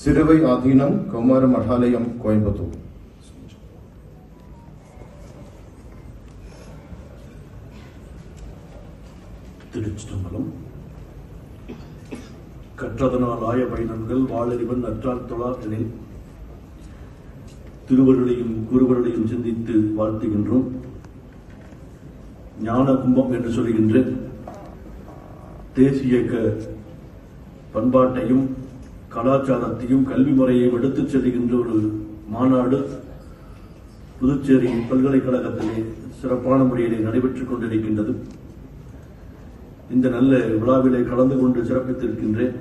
சிறுவை ஆதீனம் கௌமார மடாலயம் கோயம்புத்தூர். திருச்சிதம்பரம் கற்றதனால் ஆய பயணங்கள் வாழறிவன் நற்றால் தொழார் திருவருளையும் குருவருளையும் சிந்தித்து வாழ்த்துகின்றோம். ஞான கும்பம் என்று சொல்கின்ற தேசிய பண்பாட்டையும் கலாச்சாரத்தையும் கல்வி முறையையும் எடுத்துச் செல்கின்ற ஒரு மாநாடு புதுச்சேரி பல்கலைக்கழகத்திலே சிறப்பான முறையிலே நடைபெற்றுக் கொண்டிருக்கின்றது. இந்த நல்ல விழாவிலே கலந்து கொண்டு சிறப்பித்திருக்கின்றேன்.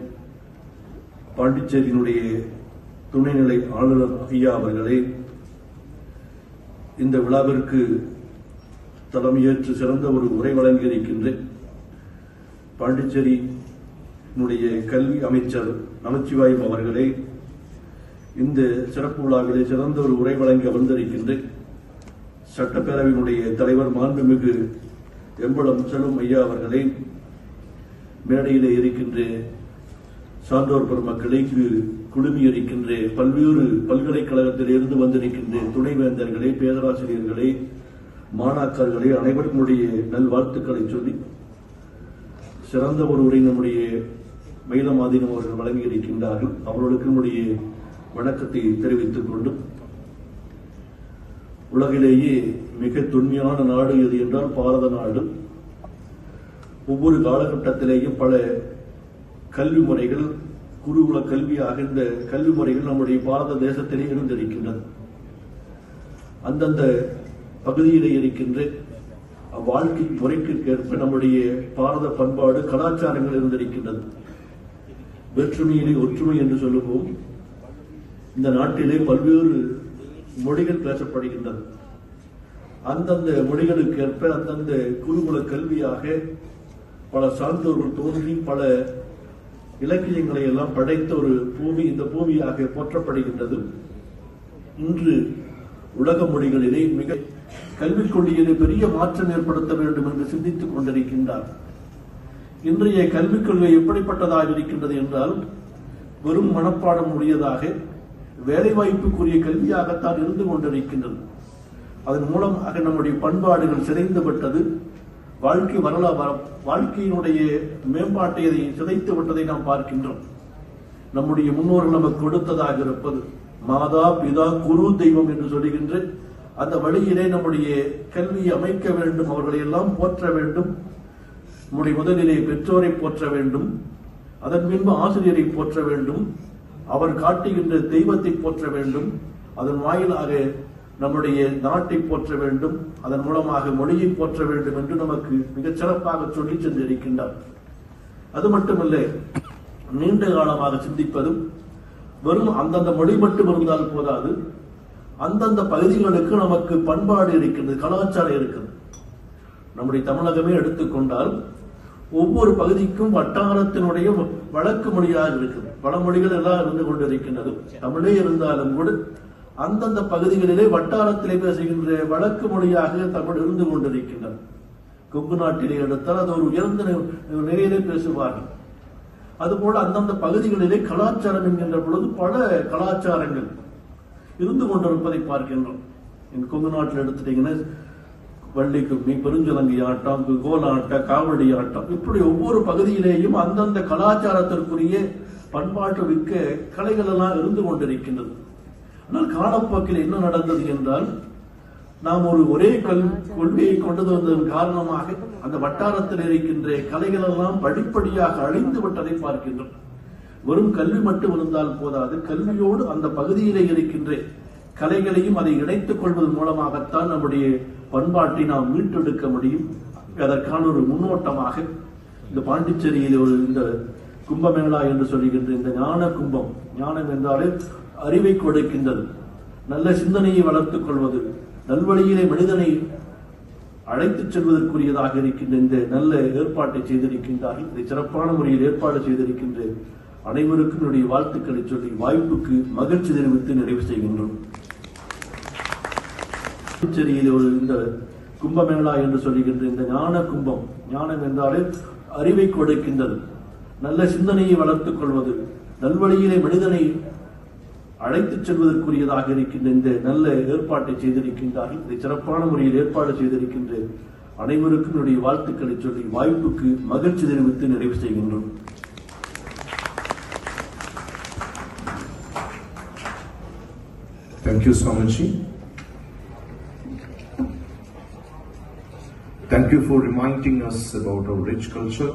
பாண்டிச்சேரியினுடைய துணைநிலை ஆளுநர் ஐயா அவர்களே இந்த விழாவிற்கு தலைமையேற்று சிறந்த ஒரு உரை வழங்கியிருக்கின்றேன். பாண்டிச்சேரியினுடைய கல்வி அமைச்சர் நமச்சிவாயம் அவர்களே இந்த சிறப்பு விழாவிலே சிறந்த ஒரு உரை வழங்கி அமர்ந்திருக்கின்றேன் சட்டப்பேரவையினுடைய தலைவர் மாண்புமிகு எம்பளம் செல்வம் ஐயா அவர்களே மேடையிலே இருக்கின்ற சான்றோர் பெருமக்களை குழுமி இருக்கின்ற பல்வேறு பல்கலைக்கழகத்தில் இருந்து வந்திருக்கின்ற துணைவேந்தர்களே பேராசிரியர்களே மாணாக்கர்களே அனைவருக்குடைய நல்வாழ்த்துக்களை சொல்லி சிறந்த ஒரு உரை நம்முடைய மயிலமாதீனம் அவர்கள் வழங்கியிருக்கின்றார்கள். அவர்களுக்கு நம்முடைய வணக்கத்தை தெரிவித்துக் கொண்டு உலகிலேயே மிக தொன்மையான நாடு எது என்றால் பாரத நாடு. ஒவ்வொரு காலகட்டத்திலேயும் பல கல்வி முறைகள் குருகுல கல்வியாக இந்த கல்வி முறைகள் நம்முடைய பாரத தேசத்திலே இருந்திருக்கின்றது அந்தந்த பகுதியிலே இருக்கின்ற வாழ்க்கை முறைக்கு ஏற்ப நம்முடைய பாரத பண்பாடு கலாச்சாரங்கள் இருந்திருக்கின்றது வேற்றுமையிலே ஒற்றுமை என்று சொல்லுவோம். இந்த நாட்டிலே பல்வேறு மொழிகள் பேசப்படுகின்றன. அந்தந்த மொழிகளுக்கு ஏற்ப அந்தந்த குருகுல கல்வியாக பல சான்றோர்கள் தோன்றி பல இலக்கியங்களை எல்லாம் படைத்த ஒரு பூமி இந்த பூமியாக போற்றப்படுகின்றது. இன்று உலக மொழிகளிலே மிக கல்விக் கொள்கையிலே பெரிய மாற்றம் ஏற்படுத்த வேண்டும் என்று சிந்தித்துக் கொண்டிருக்கின்றார். இன்றைய கல்விக் கொள்கை எப்படிப்பட்டதாக இருக்கின்றது என்றால் வெறும் மனப்பாடம் உடையதாக வேலைவாய்ப்புக்குரிய கல்வியாகத்தான் இருந்து கொண்டிருக்கின்றது. அதன் மூலமாக நம்முடைய பண்பாடுகள் சிதைந்து விட்டது வாழ்க்கை வரலாறு வாழ்க்கையினுடைய மேம்பாட்டை அதை சிதைத்து விட்டதை நாம் பார்க்கின்றோம். நம்முடைய முன்னோர்கள் நமக்கு கொடுத்ததாக இருப்பது மாதா பிதா குரு தெய்வம் என்று சொல்லுகின்ற அந்த வழியிலே நம்முடைய கல்வியை அமைக்க வேண்டும் அவர்களை எல்லாம் போற்ற வேண்டும் நம்முடைய முதலிலே பெற்றோரை போற்ற வேண்டும். அதன் பின்பு ஆசிரியரை போற்ற வேண்டும். அவர் காட்டுகின்ற தெய்வத்தை போற்ற வேண்டும். அதன் வாயிலாக நம்முடைய நாட்டை போற்ற வேண்டும். அதன் மூலமாக மொழியை போற்ற வேண்டும் என்று நமக்கு மிகச் சிறப்பாக சொல்லி சென்றிருக்கின்றார். அது மட்டுமல்ல நீண்ட காலமாக சிந்திப்பதும் வெறும் அந்தந்த மொழி மட்டும் இருந்தால் போதாது. அந்தந்த பகுதிகளுக்கு நமக்கு பண்பாடு இருக்கின்றது கலாச்சாரம் இருக்கிறது நம்முடைய தமிழகமே எடுத்துக்கொண்டால் ஒவ்வொரு பகுதிக்கும் வட்டாரத்தினுடைய வழக்கு மொழியாக இருக்குது. பல மொழிகள் எல்லாம் இருந்து கொண்டிருக்கின்றது. தமிழே இருந்தாலும் கூட அந்தந்த பகுதிகளிலே வட்டாரத்திலே பேசுகின்ற வழக்கு மொழியாக தமிழ் இருந்து கொண்டிருக்கின்றது. கொங்கு நாட்டிலே எடுத்தால் அது ஒரு உயர்ந்த நிலையிலே பேசுவார்கள். அதுபோல அந்தந்த பகுதிகளிலே கலாச்சாரம் என்கின்ற பொழுது பல கலாச்சாரங்கள் இருந்து கொண்டிருப்பதை பார்க்கின்றோம். கொங்கு நாட்டில் எடுத்துட்டீங்கன்னா வள்ளி கும்மி பெருஞ்சலங்கை ஆட்டம் கோலாட்டம் காவடி ஆட்டம் இப்படி ஒவ்வொரு பகுதியிலேயும் அந்தந்த கலாச்சாரத்திற்குரிய பண்பாட்டு மிக்க கலைகள் எல்லாம் இருந்து கொண்டிருக்கின்றது. ஆனால் காலப்போக்கில் என்ன நடந்தது என்றால் நாம் ஒரு ஒரே கல் கொள்கையை கொண்டு வந்ததன் காரணமாக அந்த வட்டாரத்தில் இருக்கின்ற கலைகள் எல்லாம் படிப்படியாக அழிந்து விட்டதை பார்க்கின்றோம். வெறும் கல்வி மட்டும் இருந்தால் போதாது. கல்வியோடு அந்த பகுதியிலே இருக்கின்ற கலைகளையும் அதை இணைத்துக் கொள்வதன் மூலமாகத்தான் நம்முடைய பண்பாட்டை நாம் மீட்டெடுக்க முடியும். அதற்கான ஒரு முன்னோட்டமாக இந்த பாண்டிச்சேரியில் ஒரு இந்த கும்பமேளா என்று சொல்லுகின்ற இந்த ஞான கும்பம் ஞானம் என்றாலே அறிவை கொடுக்கின்றது. நல்ல சிந்தனையை வளர்த்துக் கொள்வது நல்வழியிலே மனிதனை அழைத்துச் செல்வதற்குரியதாக இருக்கின்ற இந்த நல்ல ஏற்பாட்டை செய்திருக்கின்றார்கள். இதை சிறப்பான முறையில் ஏற்பாடு செய்திருக்கின்ற அனைவருக்கும் என்னுடைய வாழ்த்துக்களை சொல்லி வாய்ப்புக்கு மகிழ்ச்சி தெரிவித்து நிறைவு செய்கின்றோம். புதுச்சேரியில் ஒரு இந்த கும்பமேளா என்று சொல்லுகின்ற இந்த ஞான கும்பம். ஞானம் என்றாலே அறிவை கொடுக்கின்றது. நல்ல சிந்தனையை வளர்த்துக் கொள்வது நல்வழியிலே மனிதனை அழைத்துச் செல்வதற்குரியதாக இருக்கின்ற இந்த நல்ல ஏற்பாட்டை செய்திருக்கின்றார்கள். இதை சிறப்பான முறையில் ஏற்பாடு செய்திருக்கின்ற அனைவருக்கும் என்னுடைய வாழ்த்துக்களை சொல்லி வாய்ப்புக்கு மகிழ்ச்சி தெரிவித்து நிறைவு செய்கின்றோம். Thank you, Swamiji. Thank you for reminding us about our rich culture